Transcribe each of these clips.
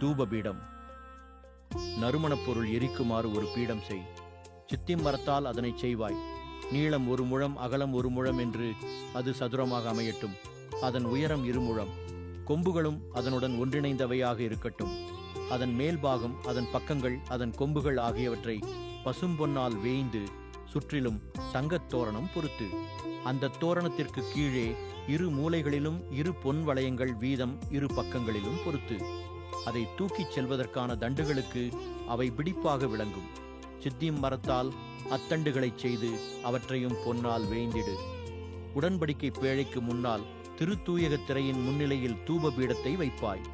தூபபீடம். நறுமணப் பொருள் எரிக்குமாறு ஒரு பீடம் செய். சித்தி மரத்தால் அதனை செய்வாய். நீளம் ஒரு முழம் அகலம் ஒரு முழம் என்று அது சதுரமாக அமையட்டும். அதன் உயரம் இருமுழம் கொம்புகளும் அதனுடன் ஒன்றிணைந்தவையாக இருக்கட்டும். அதன் மேல்பாகம் அதன் பக்கங்கள் அதன் கொம்புகள் ஆகியவற்றை பசும்பொன்னால் வேய்ந்து சுற்றிலும் தங்கத் தோரணம் பொருத்து அந்த தோரணத்திற்கு கீழே இரு மூலைகளிலும் இரு பொன் வளையங்கள் வீதம் இரு பக்கங்களிலும் பொருத்து அதை தூக்கிச் செல்வதற்கான தண்டுகளுக்கு அவை பிடிப்பாக விளங்கும். சித்தியும் மரத்தால் அத்தண்டுகளைச் செய்து அவற்றையும் பொன்னால் வேய்ந்திடு உடன்படிக்கை பேழைக்கு முன்னால் திருத்தூயகத் திரையின் முன்னிலையில் தூப பீடத்தை வைப்பாய்.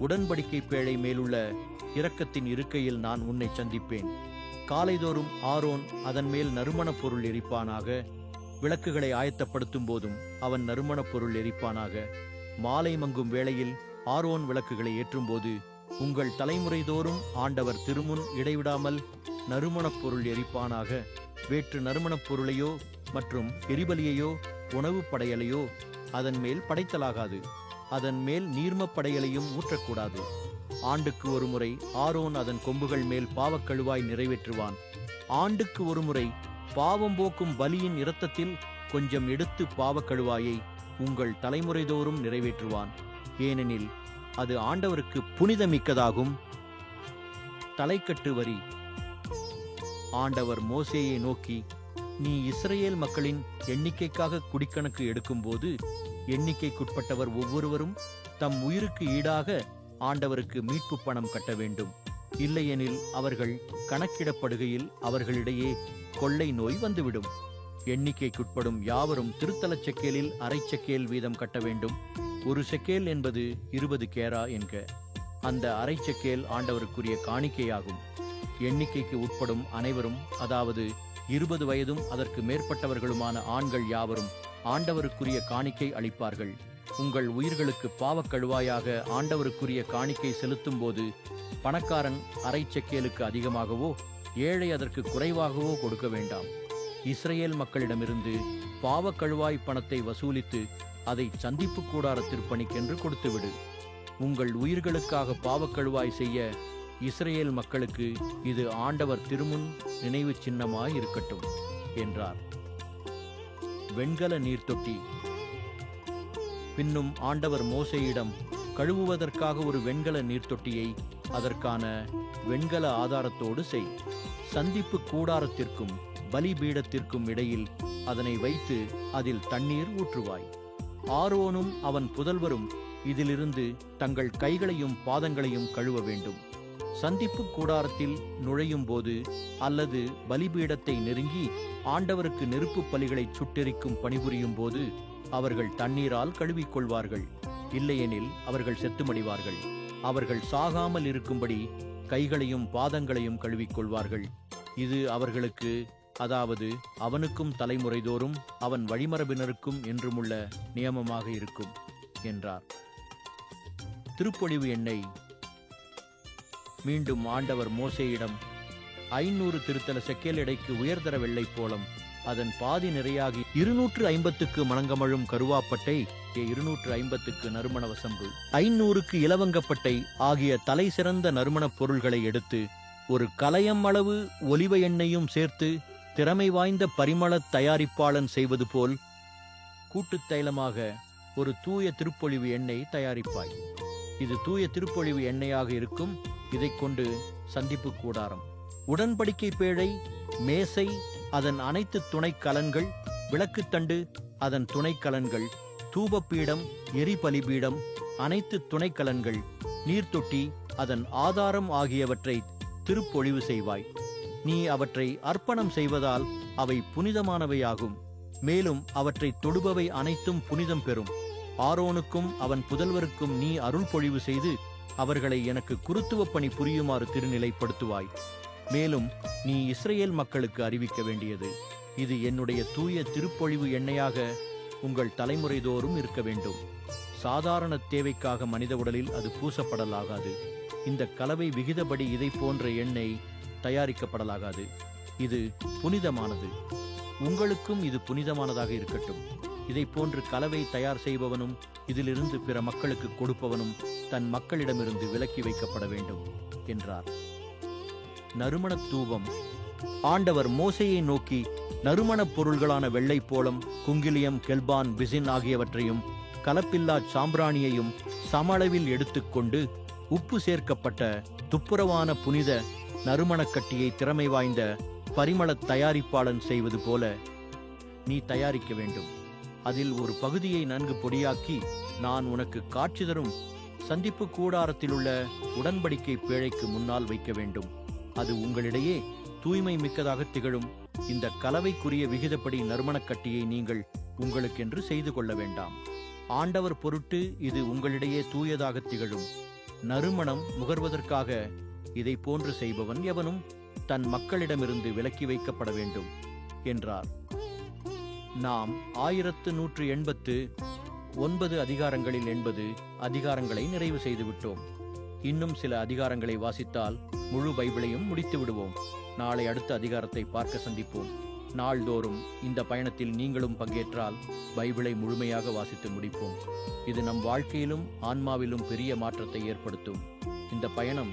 உடன்படிக்கை பேழை மேலுள்ள இரக்கத்தின் இருக்கையில் நான் உன்னை சந்திப்பேன். காலைதோறும் ஆரோன் அதன் மேல் நறுமணப் பொருள் எரிப்பானாக. விளக்குகளை ஆயத்தப்படுத்தும் போதும் அவன் நறுமணப் பொருள் எரிப்பானாக. மாலை மங்கும் வேளையில் ஆரோன் விளக்குகளை ஏற்றும்போது உங்கள் தலைமுறைதோறும் ஆண்டவர் திருமுன் இடைவிடாமல் நறுமணப் பொருள் எரிப்பானாக. வேற்று நறுமணப் பொருளையோ மற்றும் எரிபலியையோ உணவுப் படையலையோ அதன் மேல் படைத்தலாகாது. அதன் மேல் நீர்மப் படையலையும் ஊற்றக்கூடாது. ஆண்டுக்கு ஒருமுறை ஆரோன் அதன் கொம்புகள் மேல் பாவக்கழுவாய் நிறைவேற்றுவான். ஆண்டுக்கு ஒருமுறை பாவம் போக்கும் பலியின் இரத்தத்தில் கொஞ்சம் எடுத்து பாவக்கழுவாயை உங்கள் தலைமுறைதோறும் நிறைவேற்றுவான். ஏனெனில் அது ஆண்டவருக்கு புனிதமிக்கதாகும். தலைக்கட்டு வரி ஆண்டவர் மோசேயை நோக்கி நீ இஸ்ரேல் மக்களின் எண்ணிக்கைக்காக குடிக்கணக்கு எடுக்கும்போது எண்ணிக்கைக்குட்பட்டவர் ஒவ்வொருவரும் தம் உயிருக்கு ஈடாக ஆண்டவருக்கு மீட்பு பணம் கட்ட வேண்டும். இல்லையெனில் அவர்கள் கணக்கிடப்படுகையில் அவர்களிடையே கொள்ளை நோய் வந்துவிடும். எண்ணிக்கைக்குட்படும் யாவரும் திருத்தலச் செக்கேலில் அரைச்சக்கேல் வீதம் கட்ட வேண்டும். ஒரு செக்கேல் என்பது இருபது கேரா என்க. அந்த அரை செக்கேல் ஆண்டவருக்குரிய காணிக்கையாகும். எண்ணிக்கைக்கு உட்படும் அனைவரும் அதாவது இருபது வயதும் அதற்கு மேற்பட்டவர்களுமான ஆண்கள் யாவரும் ஆண்டவருக்குரிய காணிக்கை அளிப்பார்கள். உங்கள் உயிர்களுக்கு பாவக்கழுவாயாக ஆண்டவருக்குரிய காணிக்கை செலுத்தும் போது பணக்காரன் அரை செக்கேலுக்கு அதிகமாகவோ ஏழை அதற்கு குறைவாகவோ கொடுக்க வேண்டாம். இஸ்ரேல் மக்களிடமிருந்து பாவக்கழுவாய் பணத்தை வசூலித்து அதை சந்திப்பு கூடார திருப்பணிக்கென்று கொடுத்துவிடு. உங்கள் உயிர்களுக்காக பாவக் கழுவாய் செய்ய இஸ்ரேல் மக்களுக்கு இது ஆண்டவர் திருமுன் நினைவு சின்னமாய் இருக்கட்டும் என்றார். வெண்கல நீர்த்தொட்டி. பின்னும் ஆண்டவர் மோசையிடம் கழுவுவதற்காக ஒரு வெண்கல நீர்த்தொட்டியை அதற்கான வெண்கல ஆதாரத்தோடு செய். சந்திப்பு கூடாரத்திற்கும் பலிபீடத்திற்கும் இடையில் அதனை வைத்து அதில் தண்ணீர் ஊற்றுவாய். ஆரோனும் அவன் புதல்வரும் இதிலிருந்து தங்கள் கைகளையும் பாதங்களையும் கழுவ வேண்டும். சந்திப்பு கூடாரத்தில் நுழையும் போது அல்லது பலிபீடத்தை நெருங்கி ஆண்டவருக்கு நெருப்பு பலிகளை சுட்டெரிக்கும் பணிபுரியும் போது அவர்கள் தண்ணீரால் கழுவிக்கொள்வார்கள். இல்லையெனில் அவர்கள் செத்துமடிவார்கள். அவர்கள் சாகாமல் இருக்கும்படி கைகளையும் பாதங்களையும் கழுவிக்கொள்வார்கள். இது அவர்களுக்கு அதாவது அவனுக்கும் தலைமுறைதோறும் அவன் வழிமரபினருக்கும் என்றுமுள்ள நியமமாக இருக்கும் என்றார். திருப்பொழிவு எண்ணெய் மீண்டும் ஆண்டவர் மோசேயிடம் ஐநூறு திருத்தல செக்கேல் எடைக்கு உயர்தர வெள்ளை போலம் அதன் பாதி நிறையாகி இருநூற்று ஐம்பத்துக்கு மணங்கமழும் கருவாப்பட்டை இருநூற்று ஐம்பத்துக்கு நறுமண வசம்பு ஐநூறுக்கு இலவங்கப்பட்டை ஆகிய தலை சிறந்த நறுமணப் பொருள்களை எடுத்து ஒரு கலயம் அளவு ஒலிவ எண்ணெயும் சேர்த்து திறமை வாய்ந்த பரிமளத் தயாரிப்பாளன் செய்வது போல் கூட்டுத் தைலமாக ஒரு தூய திருப்பொழிவு எண்ணெய் தயாரிப்பாய். இது தூய திருப்பொழிவு எண்ணெயாக இருக்கும். இதை கொண்டு சந்திப்பு கூடாரம். உடன்படிக்கை பேழை மேசை அதன் அனைத்து துணைக் கலன்கள் விளக்குத்தண்டு அதன் துணைக் கலன்கள் தூபப்பீடம் எரிபலிபீடம் அனைத்து துணைக் கலன்கள் நீர்த்தொட்டி அதன் ஆதாரம் ஆகியவற்றை திருப்பொழிவு செய்வாய். நீ அவற்றை அர்ப்பணம் செய்வதால் அவை புனிதமானவையாகும். மேலும் அவற்றை தொடுபவை அனைத்தும் புனிதம் பெறும். ஆரோனுக்கும் அவன் புதல்வருக்கும் நீ அருள் பொழிவு செய்து அவர்களை எனக்கு குருத்துவப் பணி புரியுமாறு திருநிலைப்படுத்துவாய். மேலும் நீ இஸ்ரேல் மக்களுக்கு அறிவிக்க வேண்டியது. இது என்னுடைய தூய திருப்பொழிவு எண்ணெயாக உங்கள் தலைமுறைதோறும் இருக்க வேண்டும். சாதாரண தேவைக்காக மனித உடலில் அது பூசப்படலாகாது. இந்த கலவை விகிதப்படி இதை போன்ற எண்ணெய் தயாரிக்கப்படலாகாது. இது புனிதமானது. உங்களுக்கும் இது புனிதமானதாக இருக்கட்டும். இதை போன்று கலவை தயார் செய்பவனும் இதிலிருந்து பிற மக்களுக்கு கொடுப்பவனும் தன் மக்களிடமிருந்து விலக்கி வைக்கப்பட வேண்டும் என்றார். நறுமண தூபம். ஆண்டவர் மோசையை நோக்கி நறுமணப் பொருள்களான வெள்ளைப்போளம் குங்கிலியம் கெல்பான் பிசின் ஆகியவற்றையும் கலப்பில்லா சாம்பிராணியையும் சமளவில் எடுத்துக்கொண்டு உப்பு சேர்க்கப்பட்ட துப்புரவான புனித நறுமணக்கட்டியை திறமை வாய்ந்த பரிமளத் தயாரிப்பாளன் செய்வது போல நீ தயாரிக்க வேண்டும். அதில் ஒரு பகுதியை நன்கு பொடியாக்கி நான் உனக்கு காட்சி தரும் சந்திப்பு கூடாரத்திலுள்ள உடன்படிக்கை பேழைக்கு முன்னால் வைக்க வேண்டும். அது உங்களிடையே தூய்மை மிக்கதாக திகழும். இந்த கலவைக்குரிய விகிதப்படி நறுமணக்கட்டியை நீங்கள் உங்களுக்கென்று செய்து கொள்ள வேண்டாம். ஆண்டவர் பொருட்டு இது உங்களிடையே தூயதாக திகழும். நறுமணம் முகர்வதற்காக இதை போன்று செய்பவன் எவனும் தன் மக்களிடமிருந்து விலக்கி வைக்கப்பட வேண்டும் என்றார். நாம் ஆயிரத்து நூற்று எண்பத்து ஒன்பது அதிகாரங்களில் எண்பது அதிகாரங்களை நிறைவு செய்துவிட்டோம் இன்னும் சில அதிகாரங்களை வாசித்தால் முழு பைபிளையும் முடித்து விடுவோம். நாளை அடுத்த அதிகாரத்தை பார்க்க சந்திப்போம். நாள்தோறும் இந்த பயணத்தில் நீங்களும் பங்கேற்றால் பைபிளை முழுமையாக வாசித்து முடிப்போம். இது நம் வாழ்க்கையிலும் ஆன்மாவிலும் பெரிய மாற்றத்தை ஏற்படுத்தும். இந்த பயணம்